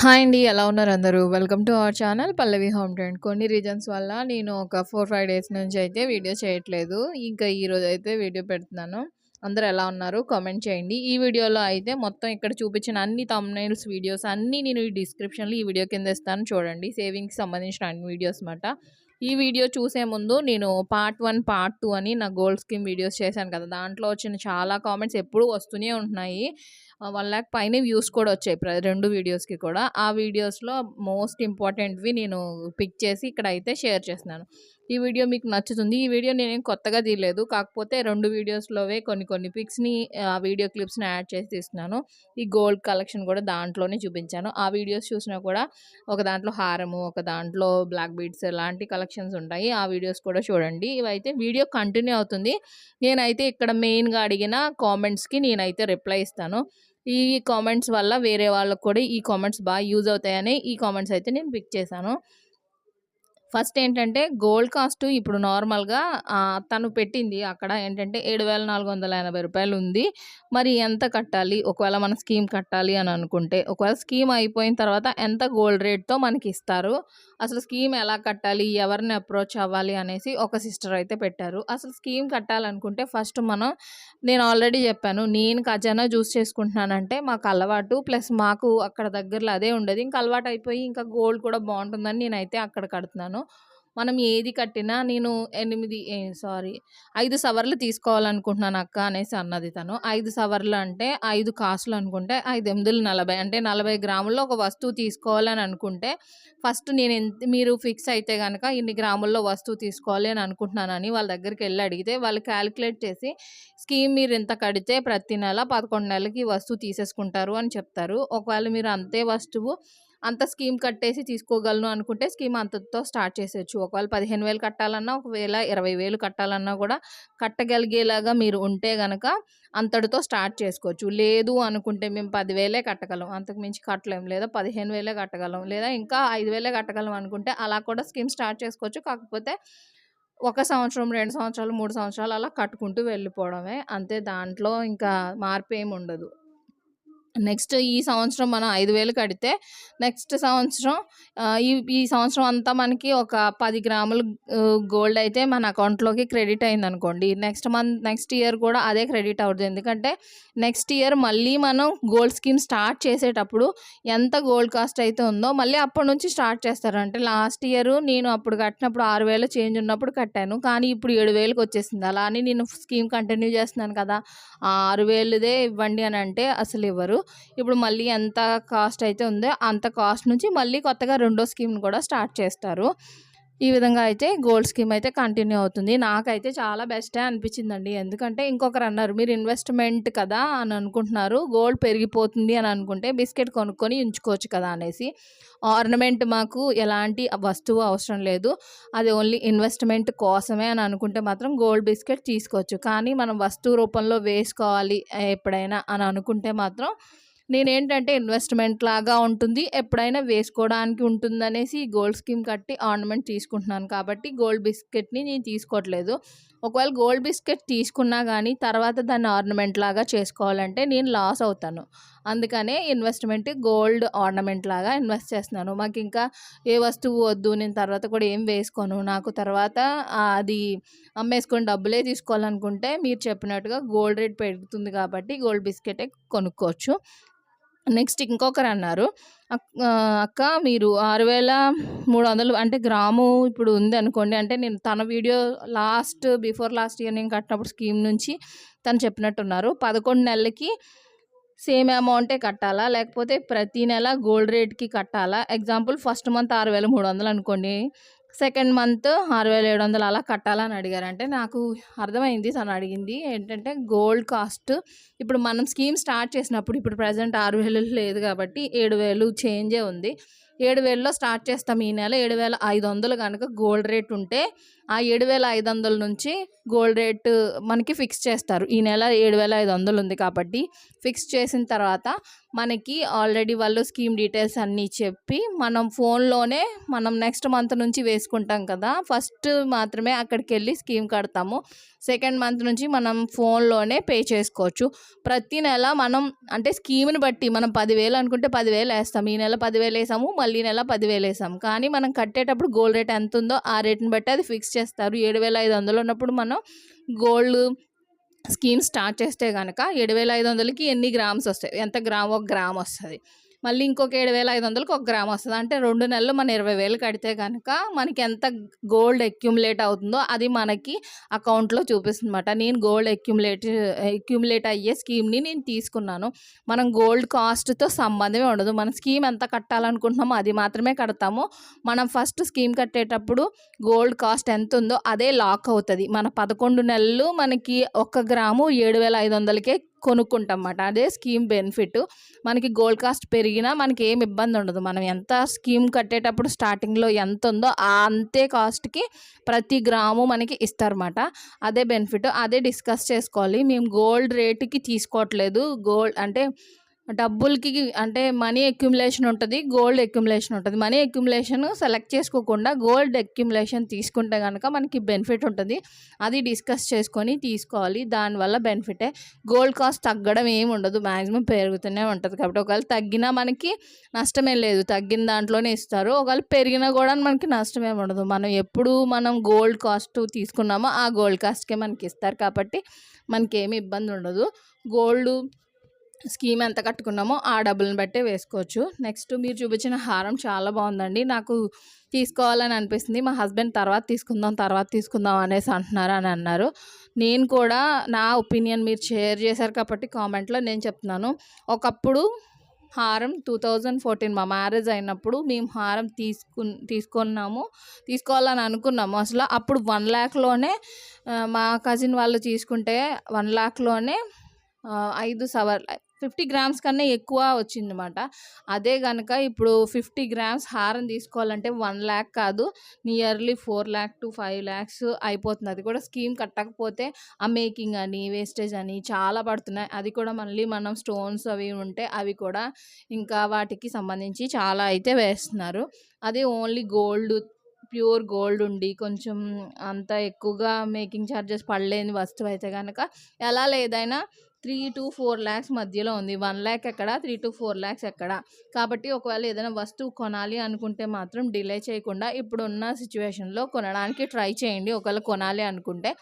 Hi అండి. ఎలా ఉన్నారు అందరూ? Welcome to our channel Pallavi home trend. కొన్ని రీజన్స్ వల్ల నేను ఒక 4, 5 డేస్ నుంచి అయితే వీడియో చేయట్లేదు. ఇంకా ఈరోజు అయితే వీడియో పెడుతున్నాను. అందరూ ఎలా ఉన్నారు? కామెంట్ చేయండి. ఈ వీడియోలో అయితే మొత్తం ఇక్కడ చూపించిన అన్ని తమ్నైల్స్ వీడియోస్ అన్నీ నేను ఈ డిస్క్రిప్షన్‌లో ఈ వీడియో కింద ఇస్తాను చూడండి. సేవింగ్కి సంబంధించిన అన్ని వీడియోస్ మాట. ఈ వీడియో చూసే ముందు నేను పార్ట్ వన్ పార్ట్ టూ అని నా గోల్డ్ స్కీమ్ వీడియోస్ చేశాను కదా! దాంట్లో వచ్చిన చాలా కామెంట్స్ ఎప్పుడూ వస్తూనే ఉంటున్నాయి. వన్ ల్యాక్ పైన వ్యూస్ కూడా వచ్చాయి. రెండు వీడియోస్‌కి కూడా. ఆ వీడియోస్‌లో మోస్ట్ ఇంపార్టెంట్‌వి నేను పిక్ చేసి ఇక్కడ అయితే షేర్ చేస్తున్నాను. ఈ వీడియో మీకు నచ్చుతుంది. ఈ వీడియో నేనేం కొత్తగా తీయలేదు. కాకపోతే రెండు వీడియోస్‌లోవే కొన్ని కొన్ని పిక్స్‌ని ఆ వీడియో క్లిప్స్‌ని యాడ్ చేసి తీస్తున్నాను. ఈ గోల్డ్ కలెక్షన్ కూడా దాంట్లోనే చూపించాను. ఆ వీడియోస్ చూసినా కూడా ఒక దాంట్లో హారము, ఒక దాంట్లో బ్లాక్ బీడ్స్ ఇలాంటి కలెక్షన్స్ ఉంటాయి. ఆ వీడియోస్ కూడా చూడండి. ఇవైతే వీడియో కంటిన్యూ అవుతుంది. నేనైతే ఇక్కడ మెయిన్‌గా అడిగిన కామెంట్స్‌కి నేనైతే రిప్లై ఇస్తాను. ఈ కామెంట్స్ వల్ల వేరే వాళ్ళకు కూడా ఈ కామెంట్స్ బాగా యూజ్ అవుతాయని ఈ కామెంట్స్ అయితే నేను పిక్ చేశాను. ఫస్ట్ ఏంటంటే గోల్డ్ కాస్ట్ ఇప్పుడు నార్మల్‌గా తను పెట్టింది అక్కడ ఏంటంటే ఏడు వేల నాలుగు వందల ఎనభై రూపాయలు ఉంది. మరి ఎంత కట్టాలి? ఒకవేళ మన స్కీమ్ కట్టాలి అని అనుకుంటే, ఒకవేళ స్కీమ్ అయిపోయిన తర్వాత ఎంత గోల్డ్ రేట్‌తో మనకి ఇస్తారు అసలు స్కీమ్ ఎలా కట్టాలి? ఎవరిని అప్రోచ్ అవ్వాలి? అనేసి ఒక సిస్టర్ అయితే పెట్టారు. అసలు స్కీమ్ కట్టాలనుకుంటే ఫస్ట్ మనం నేను ఆల్రెడీ చెప్పాను. నేను ఖజానా చూస్ చేసుకుంటున్నానంటే మాకు అలవాటు ప్లస్ మాకు అక్కడ దగ్గరలో అదే ఉండేది. ఇంకా అలవాటు అయిపోయి ఇంకా గోల్డ్ కూడా బాగుంటుందని నేనైతే అక్కడ కడుతున్నాను. మనం ఏది కట్టినా నేను ఎనిమిది సారీ ఐదు సవర్లు తీసుకోవాలనుకుంటున్నాను అక్క అనేసి అన్నది తను. ఐదు సవర్లు అంటే ఐదు కాసులు అనుకుంటే ఐదు ఎనిమిదిలు నలభై అంటే 40 గ్రాముల్లో ఒక వస్తువు తీసుకోవాలని అనుకుంటే ఫస్ట్ నేను ఎంత మీరు ఫిక్స్ అయితే కనుక ఇన్ని గ్రాముల్లో వస్తువు తీసుకోవాలి అని అనుకుంటున్నానని వాళ్ళ దగ్గరికి వెళ్ళి అడిగితే వాళ్ళు క్యాలిక్యులేట్ చేసి స్కీమ్ మీరు ఇంత కడితే ప్రతి నెల 11 నెలలకి వస్తువు తీసేసుకుంటారు అని చెప్తారు. ఒకవేళ మీరు అంతే వస్తువు అంత స్కీమ్ కట్టేసి తీసుకోగలను అనుకుంటే స్కీమ్ అంతతో స్టార్ట్ చేసేయచ్చు ఒకవేళ 15,000 కట్టాలన్నా, ఒకవేళ ఇరవై వేలు కట్టాలన్నా కూడా కట్టగలిగేలాగా మీరు ఉంటే గనక అంతటితో స్టార్ట్ చేసుకోవచ్చు. లేదు అనుకుంటే మేము పదివేలే కట్టగలం. అంతకు మించి కట్టలేం. లేదా 15,000 కట్టగలం. లేదా ఇంకా ఐదు వేలే కట్టగలం అనుకుంటే అలా కూడా స్కీమ్ స్టార్ట్ చేసుకోవచ్చు. కాకపోతే ఒక సంవత్సరం, రెండు సంవత్సరాలు, మూడు సంవత్సరాలు అలా కట్టుకుంటూ వెళ్ళిపోవడమే. అంతే దాంట్లో ఇంకా మార్పేమి ఉండదు. నెక్స్ట్ ఈ సంవత్సరం మనం ఐదు వేలు కడితే నెక్స్ట్ సంవత్సరం ఈ ఈ సంవత్సరం అంతా మనకి ఒక పది గ్రాములు గోల్డ్ అయితే మన అకౌంట్‌లోకి క్రెడిట్ అయింది అనుకోండి నెక్స్ట్ మంత్ నెక్స్ట్ ఇయర్ కూడా అదే క్రెడిట్ అవుతుంది ఎందుకంటే నెక్స్ట్ ఇయర్ మళ్ళీ మనం గోల్డ్ స్కీమ్ స్టార్ట్ చేసేటప్పుడు ఎంత గోల్డ్ కాస్ట్ అయితే ఉందో మళ్ళీ అప్పటి నుంచి స్టార్ట్ చేస్తారు. అంటే లాస్ట్ ఇయర్ నేను అప్పుడు కట్టినప్పుడు ఆరు వేలు చేంజ్ ఉన్నప్పుడు కట్టాను. కానీ ఇప్పుడు 7,000కి వచ్చేసింది. అలా అని నేను స్కీమ్ కంటిన్యూ చేస్తున్నాను కదా! ఆరు వేలుదే ఇవ్వండి అని అంటే అసలు ఇవ్వరు. ఇప్పుడు మళ్ళీ ఎంత కాస్ట్ అయితే ఉందో అంత కాస్ట్ నుంచి మళ్ళీ కొత్తగా రెండో స్కీమ్‌ని కూడా స్టార్ట్ చేస్తారు. ఈ విధంగా అయితే గోల్డ్ స్కీమ్ అయితే కంటిన్యూ అవుతుంది. నాకైతే చాలా బెస్టే అనిపించిందండి. ఎందుకంటే ఇంకొకరు అన్నారు మీరు ఇన్వెస్ట్‌మెంట్ కదా అని అనుకుంటున్నారు. గోల్డ్ పెరిగిపోతుంది అని అనుకుంటే బిస్కెట్ కొనుక్కొని ఉంచుకోవచ్చు కదా అనేసి. ఆర్నమెంట్ మాకు ఎలాంటి వస్తువు అవసరం లేదు. అది ఓన్లీ ఇన్వెస్ట్‌మెంట్ కోసమే అని అనుకుంటే మాత్రం గోల్డ్ బిస్కెట్ తీసుకోవచ్చు. కానీ మనం వస్తువు రూపంలో వేసుకోవాలి ఎప్పుడైనా అని అనుకుంటే మాత్రం నేనేంటంటే ఇన్వెస్ట్‌మెంట్ లాగా ఉంటుంది. ఎప్పుడైనా వేసుకోవడానికి ఉంటుందనేసి ఈ గోల్డ్ స్కీమ్ కట్టి ఆర్నమెంట్ తీసుకుంటున్నాను కాబట్టి గోల్డ్ బిస్కెట్‌ని నేను తీసుకోవట్లేదు. ఒకవేళ గోల్డ్ బిస్కెట్ తీసుకున్నా కానీ తర్వాత దాన్ని ఆర్నమెంట్ లాగా చేసుకోవాలంటే నేను లాస్ అవుతాను. అందుకనే ఇన్వెస్ట్‌మెంట్ గోల్డ్ ఆర్నమెంట్ లాగా ఇన్వెస్ట్ చేస్తున్నాను. మాకు ఇంకా ఏ వస్తువు వద్దు. నేను తర్వాత కూడా ఏం వేసుకోను. నాకు తర్వాత అది అమ్మేసుకొని డబ్బులే తీసుకోవాలనుకుంటే మీరు చెప్పినట్టుగా గోల్డ్ రేట్ పెరుగుతుంది కాబట్టి గోల్డ్ బిస్కెటే కొనుక్కోవచ్చు. నెక్స్ట్ ఇంకొకరు అన్నారు అక్క మీరు 6,300 అంటే గ్రాము ఇప్పుడు ఉంది అనుకోండి అంటే నేను తన video last before last year నేను కట్టినప్పుడు స్కీమ్ నుంచి తను చెప్పినట్టున్నారు. 11 నెలలకి సేమ్ అమౌంటే కట్టాలా? లేకపోతే ప్రతి నెల గోల్డ్ రేట్‌కి కట్టాలా? ఎగ్జాంపుల్ ఫస్ట్ మంత్ 6,300 అనుకోండి. సెకండ్ మంత్ 6,700 అలా వందలు అలా అడిగారు. అంటే నాకు అర్థమైంది తను అడిగింది. ఏంటంటే గోల్డ్ కాస్ట్ ఇప్పుడు మనం స్కీమ్ స్టార్ట్ చేసినప్పుడు ఇప్పుడు ప్రెసెంట్ ఆరు వేలు లేదు కాబట్టి ఏడు వేలు చేంజే ఉంది. ఏడు వేలలో స్టార్ట్ చేస్తాం ఈ నెల. ఏడు వేల ఐదు వందలు కనుక గోల్డ్ రేట్ ఉంటే ఆ ఏడు వేల ఐదు వందల నుంచి గోల్డ్ రేట్ మనకి ఫిక్స్ చేస్తారు. ఈ నెల ఏడు వేల ఐదు వందలు ఉంది కాబట్టి ఫిక్స్ చేసిన తర్వాత మనకి ఆల్రెడీ వాళ్ళు స్కీమ్ డీటెయిల్స్ అన్నీ చెప్పి మనం ఫోన్లోనే మనం నెక్స్ట్ మంత్ నుంచి వేసుకుంటాం కదా. ఫస్ట్ మాత్రమే అక్కడికి వెళ్ళి స్కీమ్ కడతాము. సెకండ్ మంత్ నుంచి మనం ఫోన్లోనే పే చేసుకోవచ్చు. ప్రతి నెల మనం అంటే స్కీమ్ని బట్టి మనం పదివేలు అనుకుంటే పదివేలు వేస్తాం. ఈ నెల పదివేలు వేసాము మళ్ళీ నెల పదివేలు వేసాం. కానీ మనం కట్టేటప్పుడు గోల్డ్ రేట్ ఎంత ఉందో ఆ రేట్ని బట్టి అది ఫిక్స్ చేస్తారు. ఏడు వేల ఐదు వందలు ఉన్నప్పుడు మనం గోల్డ్ స్కీమ్ స్టార్ట్ చేస్తే కనుక ఏడు వేల ఐదు వందలకి ఎన్ని గ్రామ్స్ వస్తాయి? ఎంత గ్రామ్ ఒక గ్రామ్ వస్తుంది. మళ్ళీ ఇంకొక ఏడు వేల ఐదు వందలకి ఒక గ్రామ్ వస్తుంది. అంటే రెండు నెలలు మన ఇరవై వేలు కడితే కనుక మనకి ఎంత గోల్డ్ అక్యుములేట్ అవుతుందో అది మనకి అకౌంట్లో చూపిస్తుంది అనమాట నేను గోల్డ్ అక్యుములేట్ అక్యుములేట్ అయ్యే స్కీమ్ని నేను తీసుకున్నాను. మనం గోల్డ్ కాస్ట్తో సంబంధమే ఉండదు. మన స్కీమ్ ఎంత కట్టాలనుకుంటున్నామో అది మాత్రమే కడతాము. మనం ఫస్ట్ స్కీమ్ కట్టేటప్పుడు గోల్డ్ కాస్ట్ ఎంత ఉందో అదే లాక్ అవుతుంది. మన పదకొండు నెలలు మనకి ఒక గ్రాము ఏడు వేల ఐదు వందలకే కొనుక్కుంటాం అన్నమాట అదే స్కీమ్ బెనిఫిట్. మనకి గోల్డ్ కాస్ట్ పెరిగినా మనకి ఏం ఇబ్బంది ఉండదు. మనం ఎంత స్కీమ్ కట్టేటప్పుడు స్టార్టింగ్లో ఎంత ఉందో అంతే కాస్ట్కి ప్రతి గ్రాము మనకి ఇస్తారన్నమాట. అదే బెనిఫిట్. అదే డిస్కస్ చేసుకోవాలి. మేము గోల్డ్ రేటుకి తీసుకోవట్లేదు. గోల్డ్ అంటే డబ్బులకి అంటే మనీ అక్యుములేషన్ ఉంటుంది గోల్డ్ అక్యుములేషన్ ఉంటుంది. మనీ అక్యుములేషన్ సెలెక్ట్ చేసుకోకుండా గోల్డ్ అక్యుములేషన్ తీసుకుంటే కనుక మనకి బెనిఫిట్ ఉంటుంది. అది డిస్కస్ చేసుకొని తీసుకోవాలి. దానివల్ల బెనిఫిటే గోల్డ్ కాస్ట్ తగ్గడం ఏమి ఉండదు. మ్యాక్సిమం పెరుగుతూనే ఉంటుంది కాబట్టి ఒకవేళ తగ్గినా మనకి నష్టమే లేదు. తగ్గిన దాంట్లోనే ఇస్తారు. ఒకవేళ పెరిగినా కూడా మనకి నష్టమే ఉండదు. మనం ఎప్పుడు మనం గోల్డ్ కాస్ట్ తీసుకున్నామో ఆ గోల్డ్ కాస్ట్కే మనకి ఇస్తారు కాబట్టి మనకి ఏమి ఇబ్బంది ఉండదు. గోల్డ్ స్కీమ్ ఎంత కట్టుకున్నామో ఆ డబ్బులను బట్టే వేసుకోవచ్చు. నెక్స్ట్ మీరు చూపించిన హారం చాలా బాగుందండి. నాకు తీసుకోవాలని అనిపిస్తుంది. మా హస్బెండ్ తర్వాత తీసుకుందాం తర్వాత తీసుకుందాం అనేసి అంటున్నారు అని అన్నారు. నేను కూడా నా ఒపీనియన్ మీరు షేర్ చేశారు కాబట్టి కామెంట్లో నేను చెప్తున్నాను. ఒకప్పుడు హారం టూ థౌజండ్ ఫోర్టీన్ మా మ్యారేజ్ అయినప్పుడు మేము హారం తీసుకు తీసుకున్నాము తీసుకోవాలని అనుకున్నాము. అసలు అప్పుడు వన్ ల్యాక్లోనే మా కజిన్ వాళ్ళు తీసుకుంటే వన్ ల్యాక్లోనే ఐదు సవర్ ఫిఫ్టీ గ్రామ్స్ కన్నా ఎక్కువ వచ్చిందన్నమాట. అదే కనుక ఇప్పుడు ఫిఫ్టీ గ్రామ్స్ హారం తీసుకోవాలంటే వన్ ల్యాక్ కాదు nearly four lakh to five lakhs అయిపోతుంది. అది కూడా స్కీమ్ కట్టకపోతే ఆ మేకింగ్ అని వేస్టేజ్ అని చాలా పడుతున్నాయి. అది కూడా మళ్ళీ మనం స్టోన్స్ అవి ఉంటే అవి కూడా ఇంకా వాటికి సంబంధించి చాలా అయితే వేస్తున్నారు. అదే ఓన్లీ గోల్డ్ ప్యూర్ గోల్డ్ ఉండి కొంచెం అంత ఎక్కువగా మేకింగ్ ఛార్జెస్ పడలేని వస్తువు అయితే కనుక ఎలా లేదైనా త్రీ టు ఫోర్ ల్యాక్స్ మధ్యలో ఉంది. వన్ ల్యాక్ ఎక్కడ త్రీ టు ఫోర్ ల్యాక్స్ ఎక్కడ? కాబట్టి ఒకవేళ ఏదైనా వస్తువు కొనాలి అనుకుంటే మాత్రం డిలే చేయకుండా ఇప్పుడున్న సిచ్యువేషన్లో కొనడానికి ట్రై చేయండి. ఒకవేళ కొనాలి అనుకుంటే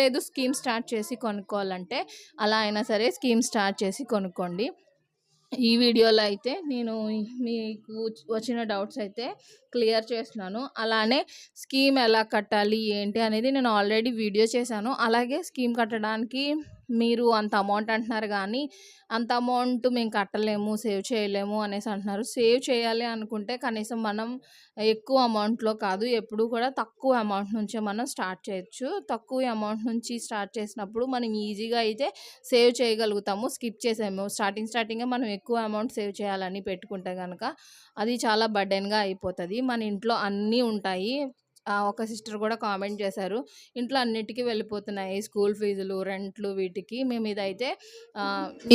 లేదు స్కీమ్ స్టార్ట్ చేసి కొనుక్కోవాలంటే అలా అయినా సరే స్కీమ్ స్టార్ట్ చేసి కొనుక్కోండి. ఈ వీడియోలో అయితే నేను మీకు వచ్చిన డౌట్స్ అయితే క్లియర్ చేస్తున్నాను. అలానే స్కీమ్ ఎలా కట్టాలి ఏంటి అనేది నేను ఆల్రెడీ వీడియో చేశాను. అలాగే స్కీమ్ కట్టడానికి మీరు అంత అమౌంట్ అంటున్నారు కానీ అంత అమౌంట్ మేము కట్టలేము సేవ్ చేయలేము అనేసి అంటున్నారు. సేవ్ చేయాలి అనుకుంటే కనీసం మనం ఎక్కువ అమౌంట్లో కాదు ఎప్పుడు కూడా తక్కువ అమౌంట్ నుంచే మనం స్టార్ట్ చేయొచ్చు. తక్కువ అమౌంట్ నుంచి స్టార్ట్ చేసినప్పుడు మనం ఈజీగా అయితే సేవ్ చేయగలుగుతాము స్కిప్ చేసాము స్టార్టింగ్ స్టార్టింగే మనం ఎక్కువ అమౌంట్ సేవ్ చేయాలని పెట్టుకుంటే కనుక అది చాలా బర్డెన్గా అయిపోతుంది. మన ఇంట్లో అన్నీ ఉంటాయి. ఒక సిస్టర్ కూడా కామెంట్ చేశారు. ఇంట్లో అన్నిటికీ వెళ్ళిపోతున్నాయి స్కూల్ ఫీజులు రెంట్లు వీటికి. మేము ఇదైతే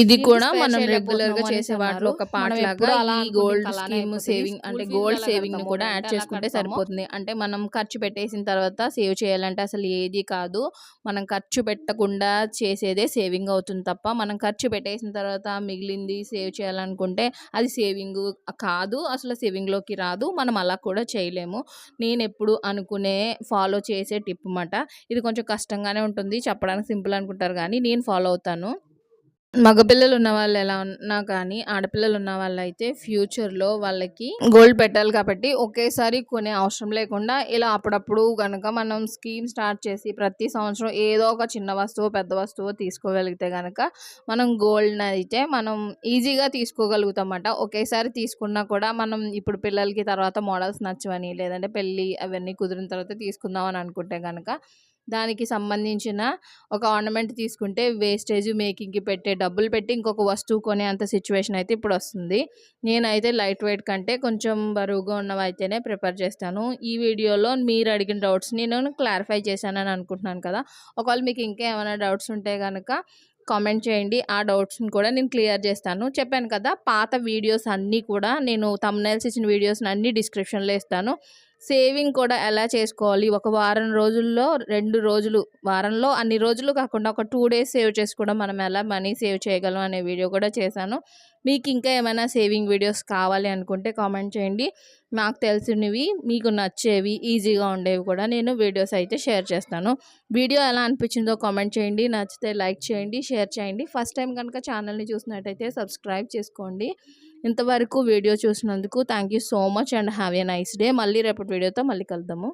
ఇది కూడా మనం రెగ్యులర్గా చేసే వాటిలో ఒక పార్ట్ లాగా గోల్డ్ స్కీమ్ సేవింగ్ అంటే గోల్డ్ సేవింగ్ కూడా యాడ్ చేసుకుంటే సరిపోతుంది. అంటే మనం ఖర్చు పెట్టేసిన తర్వాత సేవ్ చేయాలంటే అసలు ఏది కాదు. మనం ఖర్చు పెట్టకుండా చేసేదే సేవింగ్ అవుతుంది తప్ప మనం ఖర్చు పెట్టేసిన తర్వాత మిగిలింది సేవ్ చేయాలనుకుంటే అది సేవింగ్ కాదు అసలు సేవింగ్లోకి రాదు. మనం అలా కూడా చేయలేము. నేను ఎప్పుడు అనుకునే ఫాలో చేసే టిప్ అన్నమాట ఇది కొంచెం కష్టంగానే ఉంటుంది. చెప్పడానికి సింపుల్ అనుకుంటారు కానీ నేను ఫాలో అవుతాను. మగపిల్లలు ఉన్న వాళ్ళు ఎలా ఉన్నా కానీ ఆడపిల్లలు ఉన్న వాళ్ళైతే ఫ్యూచర్లో వాళ్ళకి గోల్డ్ పెట్టాలి కాబట్టి ఒకేసారి కొనే అవసరం లేకుండా ఇలా అప్పుడప్పుడు కనుక మనం స్కీమ్ స్టార్ట్ చేసి ప్రతి సంవత్సరం ఏదో ఒక చిన్న వస్తువు పెద్ద వస్తువు తీసుకోగలిగితే కనుక మనం గోల్డ్ అయితే మనం ఈజీగా తీసుకోగలుగుతాం ఒకేసారి తీసుకున్నా కూడా మనం ఇప్పుడు పిల్లలకి తర్వాత మోడల్స్ నచ్చవని లేదంటే పెళ్ళి అవన్నీ కుదిరిన తర్వాత తీసుకుందాం అని అనుకుంటే కనుక దానికి సంబంధించిన ఒక ఆర్నమెంట్ తీసుకుంటే వేస్టేజ్ మేకింగ్కి పెట్టే డబ్బులు పెట్టి ఇంకొక వస్తువు కొనే అంత సిచ్యువేషన్ అయితే ఇప్పుడు వస్తుంది. నేనైతే లైట్ వెయిట్ కంటే కొంచెం బరువుగా ఉన్నవి అయితేనే ప్రిపేర్ చేస్తాను. ఈ వీడియోలో మీరు అడిగిన డౌట్స్ నేను క్లారిఫై చేశానని అనుకుంటున్నాను కదా. ఒకవేళ మీకు ఇంకా ఏమైనా డౌట్స్ ఉంటే కనుక కామెంట్ చేయండి. ఆ డౌట్స్ని కూడా నేను క్లియర్ చేస్తాను. చెప్పాను కదా పాత వీడియోస్ అన్నీ కూడా నేను తమ్నైల్స్ ఇచ్చిన వీడియోస్ని అన్నీ డిస్క్రిప్షన్లో ఇస్తాను. సేవింగ్ కూడా ఎలా చేసుకోవాలి? ఒక వారం రోజుల్లో రెండు రోజులు వారంలో అన్ని రోజులు కాకుండా ఒక టూ డేస్ సేవ్ చేసుకోవడం మనం ఎలా మనీ సేవ్ చేయగలం అనే వీడియో కూడా చేశాను. మీకు ఇంకా ఏమైనా సేవింగ్ వీడియోస్ కావాలి అనుకుంటే కామెంట్ చేయండి. నాకు తెలిసినవి మీకు నచ్చేవి ఈజీగా ఉండేవి కూడా నేను వీడియోస్ అయితే షేర్ చేస్తాను. వీడియో ఎలా అనిపించిందో కామెంట్ చేయండి. నచ్చితే లైక్ చేయండి షేర్ చేయండి. ఫస్ట్ టైం కనుక ఛానల్ని చూసినట్టయితే సబ్స్క్రైబ్ చేసుకోండి. ఇంతవరకు వీడియో చూసినందుకు thank you so much and have a nice day. మళ్ళీ రేపటి వీడియోతో మళ్ళీ కలుద్దాము.